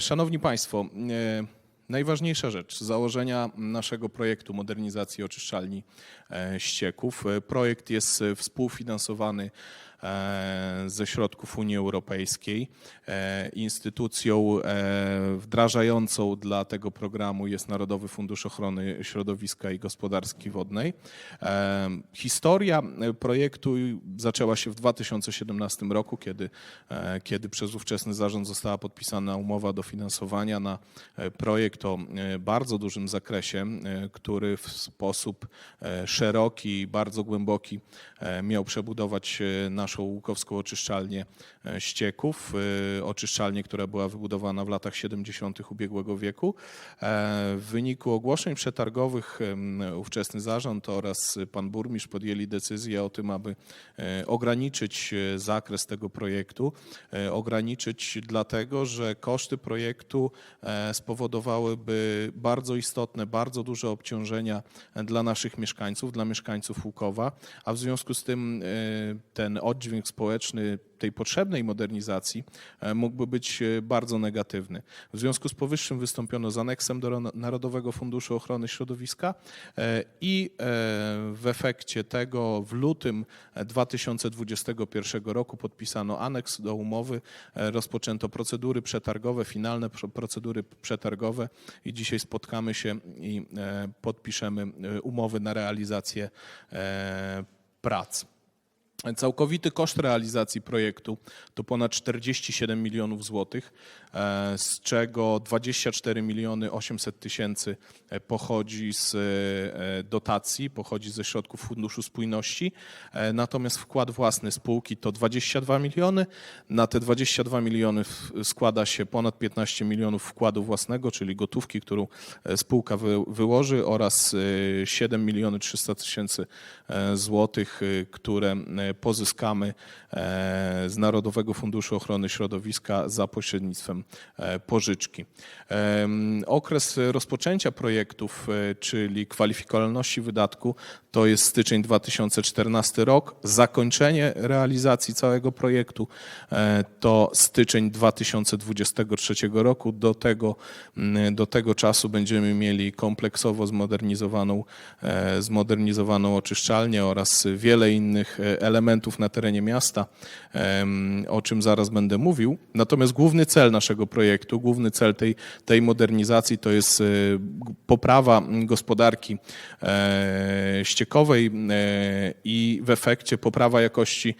Szanowni Państwo, e, najważniejsza rzecz założenia naszego projektu modernizacji oczyszczalni e, ścieków. E, Projekt jest współfinansowany ze środków Unii Europejskiej. E, Instytucją e, wdrażającą dla tego programu jest Narodowy Fundusz Ochrony Środowiska i Gospodarki Wodnej. E, Historia e, projektu zaczęła się w 2017 roku, kiedy, e, kiedy przez ówczesny zarząd została podpisana umowa dofinansowania na e, projekt o e, bardzo dużym zakresie, e, który w sposób e, szeroki i bardzo głęboki e, miał przebudować e, naszą łukowską oczyszczalnię e, ścieków, e, oczyszczalnię, która była wybudowana w latach 70. ubiegłego wieku. E, W wyniku ogłoszeń przetargowych ówczesny zarząd oraz pan burmistrz podjęli decyzję o tym, aby ograniczyć zakres tego projektu. Ograniczyć dlatego, że koszty projektu spowodowałyby bardzo istotne, bardzo duże obciążenia dla naszych mieszkańców, dla mieszkańców Łukowa, a w związku z tym ten oddźwięk społeczny tej potrzebnej modernizacji e, mógłby być e, bardzo negatywny. W związku z powyższym wystąpiono z aneksem do Ro- Narodowego Funduszu Ochrony Środowiska e, i w efekcie tego w lutym 2021 roku podpisano aneks do umowy, rozpoczęto procedury przetargowe, finalne pro- procedury przetargowe i dzisiaj spotkamy się i podpiszemy umowy na realizację prac. Całkowity koszt realizacji projektu to ponad 47 milionów złotych, e, z czego 24 miliony 800 tysięcy e, pochodzi z e, dotacji, pochodzi ze środków Funduszu Spójności, natomiast wkład własny spółki to 22 miliony. Na te 22 miliony składa się ponad 15 milionów wkładu własnego, czyli gotówki, którą spółka wy, wyłoży oraz e, 7 miliony 300 tysięcy złotych, które pozyskamy e, z Narodowego Funduszu Ochrony Środowiska za pośrednictwem e, pożyczki. Em, Okres rozpoczęcia projektów, e, czyli kwalifikowalności wydatku, to jest styczeń 2014 rok. Zakończenie realizacji całego projektu e, to styczeń 2023 roku. Do tego, do tego czasu będziemy mieli kompleksowo zmodernizowaną, e, zmodernizowaną oczyszczalnię oraz wiele innych e, elementów na terenie miasta, o czym zaraz będę mówił. Natomiast główny cel naszego projektu, główny cel tej, tej modernizacji to jest e, poprawa gospodarki e, ściekowej e, i w efekcie poprawa jakości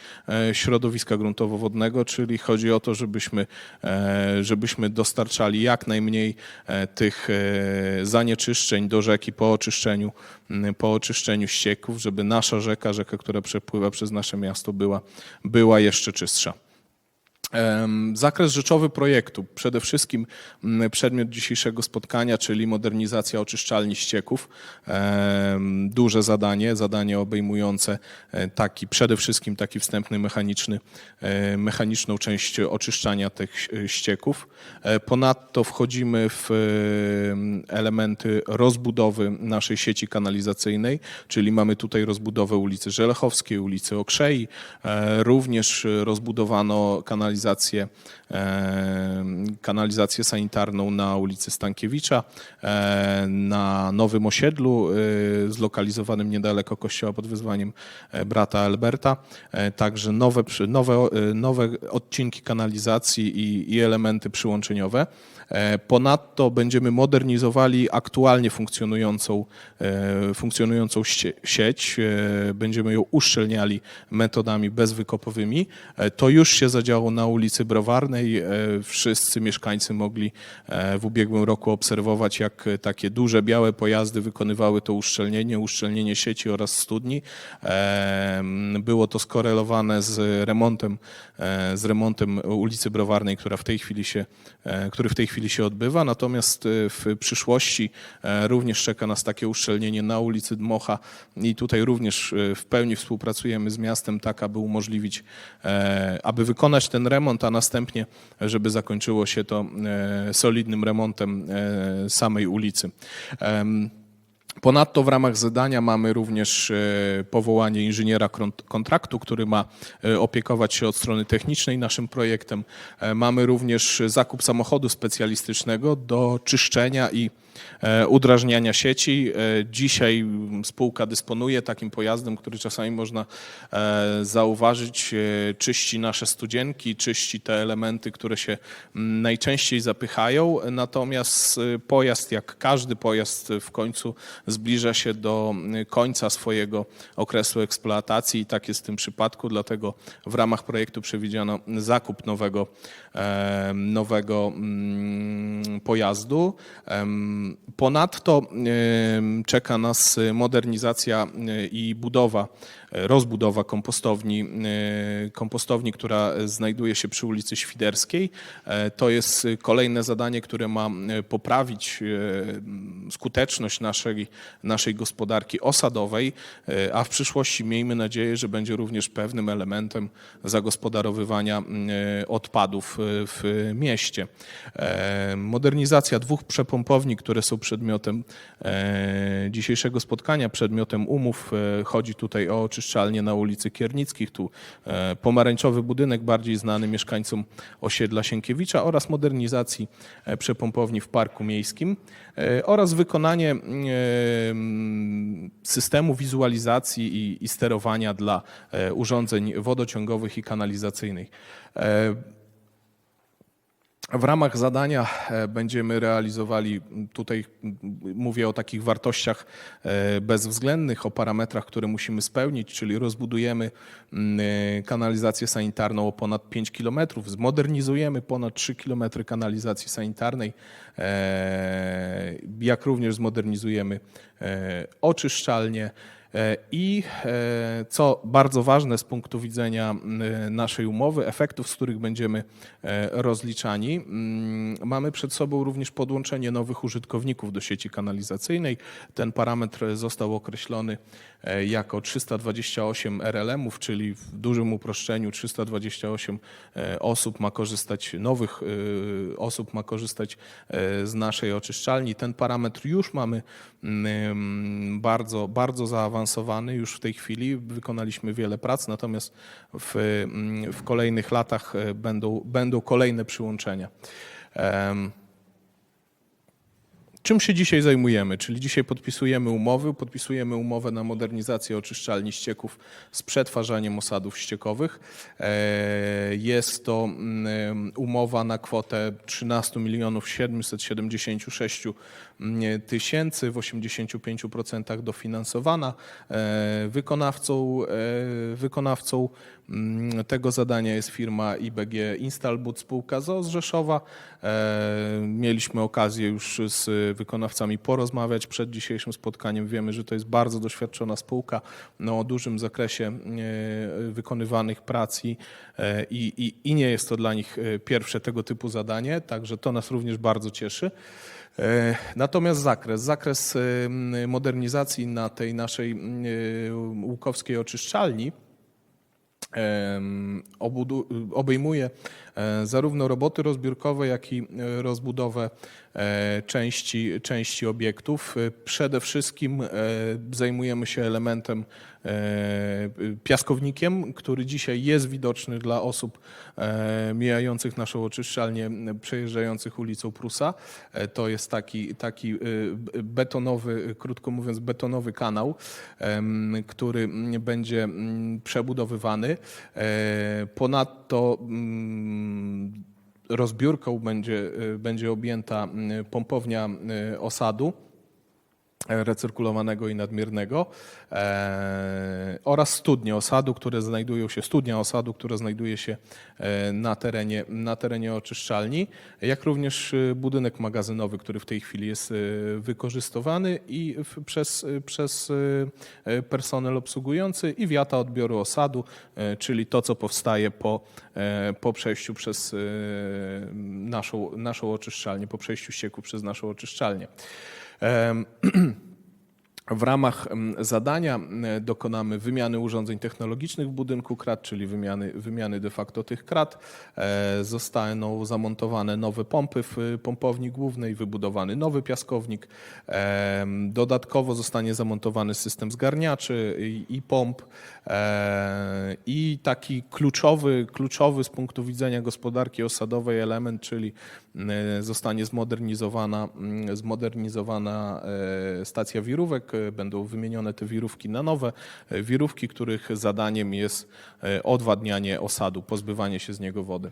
środowiska gruntowo-wodnego, czyli chodzi o to, żebyśmy, żebyśmy dostarczali jak najmniej tych zanieczyszczeń do rzeki po oczyszczeniu, po oczyszczeniu ścieków, żeby nasza rzeka, rzeka, która przepływa przez nasze miasto była, była jeszcze czystsza. Zakres rzeczowy projektu. Przede wszystkim mm, przedmiot dzisiejszego spotkania, czyli modernizacja oczyszczalni ścieków. Duże zadanie, zadanie obejmujące e, taki, przede wszystkim taki wstępny mechaniczny, e, mechaniczną część oczyszczania tych e, ścieków. Ponadto wchodzimy w elementy rozbudowy naszej sieci kanalizacyjnej, czyli mamy tutaj rozbudowę ulicy Żelechowskiej, ulicy Okrzei, również rozbudowano kanalizację, e, kanalizację sanitarną na ulicy Stankiewicza, e, na Nowym Osiedlu, e, zlokalizowanym niedaleko kościoła pod wyzwaniem e, brata Alberta, także nowe, nowe, nowe odcinki kanalizacji i, i elementy przyłączeniowe. E, Ponadto będziemy modernizowali aktualnie funkcjonującą, e, funkcjonującą sieć. E, Będziemy ją uszczelniali metodami bezwykopowymi. To już się zadziało na ulicy Browarnej. Wszyscy mieszkańcy mogli w ubiegłym roku obserwować, jak takie duże białe pojazdy wykonywały to uszczelnienie, uszczelnienie sieci oraz studni. Było to skorelowane z remontem, z remontem ulicy Browarnej, która w tej chwili się, który w tej chwili się odbywa. Natomiast e, w przyszłości e, również czeka nas takie uszczelnienie na ulicy Dmocha i tutaj również e, w pełni współpracujemy z miastem, tak aby umożliwić, e, aby wykonać ten remont, a następnie, żeby zakończyło się to e, solidnym remontem samej ulicy. Ponadto w ramach zadania mamy również e, powołanie inżyniera kont- kontraktu, który ma e, opiekować się od strony technicznej naszym projektem. E, Mamy również zakup samochodu specjalistycznego do czyszczenia i udrażniania sieci. E, Dzisiaj spółka dysponuje takim pojazdem, który czasami można e, zauważyć, e, czyści nasze studzienki, czyści te elementy, które się najczęściej zapychają. Natomiast e, pojazd, jak każdy pojazd, w końcu zbliża się do końca swojego okresu eksploatacji i tak jest w tym przypadku, dlatego w ramach projektu przewidziano zakup nowego, e, nowego pojazdu. Ponadto czeka nas modernizacja e, i budowa, rozbudowa kompostowni, e, kompostowni, która znajduje się przy ulicy Świderskiej. E, To jest kolejne zadanie, które ma e, poprawić e, skuteczność naszej, naszej gospodarki osadowej, a w przyszłości miejmy nadzieję, że będzie również pewnym elementem zagospodarowywania odpadów w mieście. E, Modernizacja dwóch przepompowni, które są przedmiotem e, dzisiejszego spotkania, przedmiotem umów. Chodzi tutaj o oczyszczalnię na ulicy Kiernickich, tu e, pomarańczowy budynek bardziej znany mieszkańcom osiedla Sienkiewicza oraz modernizacji e, przepompowni w Parku Miejskim e, oraz wykonanie systemu wizualizacji i, sterowania dla urządzeń wodociągowych i kanalizacyjnych. W ramach zadania e, będziemy realizowali, tutaj mówię o takich wartościach e, bezwzględnych, o parametrach, które musimy spełnić, czyli rozbudujemy e, kanalizację sanitarną o ponad 5 km, zmodernizujemy ponad 3 km kanalizacji sanitarnej, jak również zmodernizujemy oczyszczalnie. E, I e, co bardzo ważne z punktu widzenia naszej umowy, efektów, z których będziemy e, rozliczani, mm, mamy przed sobą również podłączenie nowych użytkowników do sieci kanalizacyjnej. Ten parametr został określony jako 328 RLM-ów, czyli w dużym uproszczeniu 328 e, osób ma korzystać, nowych osób ma korzystać z naszej oczyszczalni. Ten parametr już mamy bardzo, bardzo zaawansowany już w tej chwili. Wykonaliśmy wiele prac, natomiast w, mm, w kolejnych latach e, będą, będą kolejne przyłączenia. Em, Czym się dzisiaj zajmujemy? Czyli dzisiaj podpisujemy umowy, podpisujemy umowę na modernizację oczyszczalni ścieków z przetwarzaniem osadów ściekowych. E, Jest to mm, umowa na kwotę 13 milionów 776 mm, tysięcy, w 85% dofinansowana. E, Wykonawcą, e, wykonawcą mm, tego zadania jest firma IBG Instalbud, spółka ZOO z Rzeszowa. E, Mieliśmy okazję już z wykonawcami porozmawiać przed dzisiejszym spotkaniem. Wiemy, że to jest bardzo doświadczona spółka no, o dużym zakresie e, wykonywanych prac i, e, i, i, i nie jest to dla nich e, pierwsze tego typu zadanie, także to nas również bardzo cieszy. Natomiast zakres, zakres modernizacji na tej naszej łukowskiej oczyszczalni obejmuje zarówno roboty rozbiórkowe, jak i e, rozbudowę e, części, części obiektów. E, Przede wszystkim e, zajmujemy się elementem e, piaskownikiem, który dzisiaj jest widoczny dla osób e, mijających naszą oczyszczalnię, przejeżdżających ulicą Prusa. E, To jest taki, taki e, betonowy, krótko mówiąc, betonowy kanał, który będzie m, przebudowywany. E, Ponadto mm, rozbiórką będzie, e, będzie objęta m, pompownia e, osadu recyrkulowanego i nadmiernego e, oraz studnie osadu, które znajdują się, studnia osadu, która znajduje się e, na terenie, na terenie oczyszczalni, jak również e, budynek magazynowy, który w tej chwili jest e, wykorzystywany i w, przez, e, przez e, e, personel obsługujący i wiata odbioru osadu, e, czyli to, co powstaje po, e, po przejściu przez e, naszą, naszą oczyszczalnię, po przejściu ścieku przez naszą oczyszczalnię. Um, W ramach zadania dokonamy wymiany urządzeń technologicznych w budynku krat, czyli wymiany, wymiany de facto tych krat. E, Zostaną zamontowane nowe pompy w y, pompowni głównej, wybudowany nowy piaskownik. E, Dodatkowo zostanie zamontowany system zgarniaczy i, pomp. E, I taki kluczowy, kluczowy z punktu widzenia gospodarki osadowej element, czyli zostanie zmodernizowana, zmodernizowana stacja wirówek. E, Będą wymienione te wirówki na nowe e, wirówki, których zadaniem jest e, odwadnianie osadu, pozbywanie się z niego wody.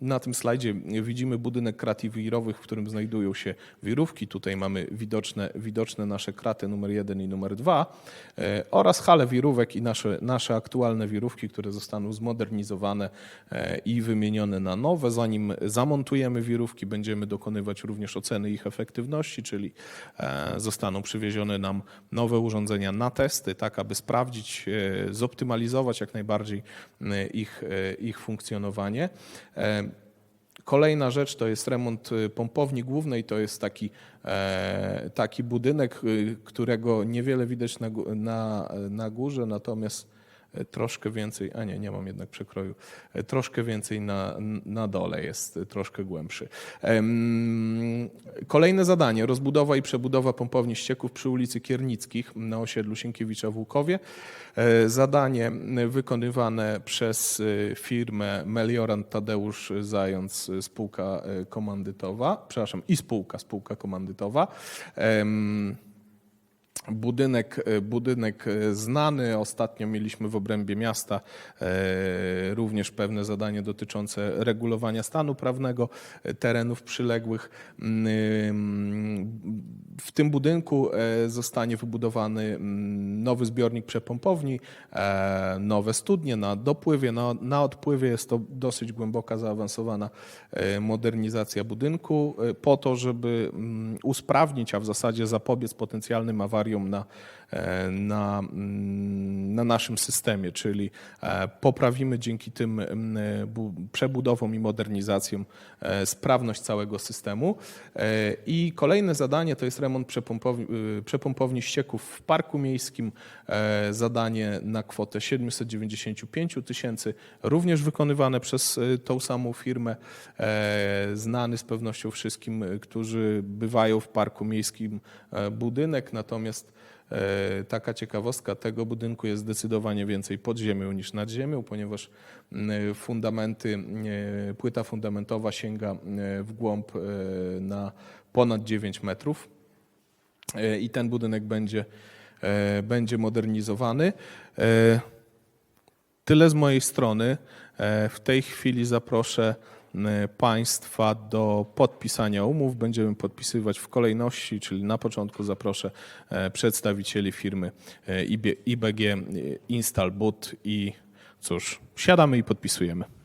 Na tym slajdzie widzimy budynek krat wirowych, w którym znajdują się wirówki. Tutaj mamy widoczne, widoczne nasze kraty numer 1 i numer 2 e, oraz hale wirówek i nasze, nasze aktualne wirówki, które zostaną zmodernizowane e, i wymienione na nowe. Zanim zamontujemy wirówki, będziemy dokonywać również oceny ich efektywności, czyli e, zostaną przywiezione nam nowe urządzenia na testy, tak aby sprawdzić, zoptymalizować jak najbardziej ich, ich funkcjonowanie. Kolejna rzecz to jest remont y, pompowni głównej. To jest taki, e, taki budynek, y, którego niewiele widać na, na, na górze, natomiast troszkę więcej, a nie, nie mam jednak przekroju, e, troszkę więcej na, na dole jest, e, troszkę głębszy. Kolejne zadanie, rozbudowa i przebudowa pompowni ścieków przy ulicy Kiernickich na osiedlu Sienkiewicza w Łukowie. E, Zadanie wykonywane przez e, firmę Meliorant Tadeusz Zając, e, spółka e, komandytowa, przepraszam, i spółka, spółka komandytowa. Budynek, e, budynek e, znany. Ostatnio mieliśmy w obrębie miasta e, również pewne zadanie dotyczące regulowania stanu prawnego terenów przyległych. Mm, W tym budynku zostanie wybudowany mm, nowy zbiornik przepompowni, nowe studnie na dopływie, na, na odpływie. Jest to dosyć głęboka, zaawansowana modernizacja budynku po to, żeby mm, usprawnić, a w zasadzie zapobiec potencjalnym awariom na, e, na, mm, na naszym systemie, czyli e, poprawimy dzięki tym mm, bu- przebudowom i modernizacjom e, sprawność całego systemu. E, I kolejne zadanie to jest remont przepompowni, y, przepompowni ścieków w parku miejskim. E, Zadanie na kwotę 795 tysięcy, również wykonywane przez e, tą samą firmę, e, znany z pewnością wszystkim, e, którzy bywają w parku miejskim e, budynek, natomiast E, Taka ciekawostka, tego budynku jest zdecydowanie więcej pod ziemią niż nad ziemią, ponieważ fundamenty, e, płyta fundamentowa sięga e, w głąb na ponad 9 metrów i ten budynek będzie, będzie modernizowany. Tyle z mojej strony. W tej chwili zaproszę Państwa do podpisania umów. Będziemy podpisywać w kolejności, czyli na początku zaproszę e, przedstawicieli firmy e, IB IBG e, Install Boot i cóż, siadamy i podpisujemy.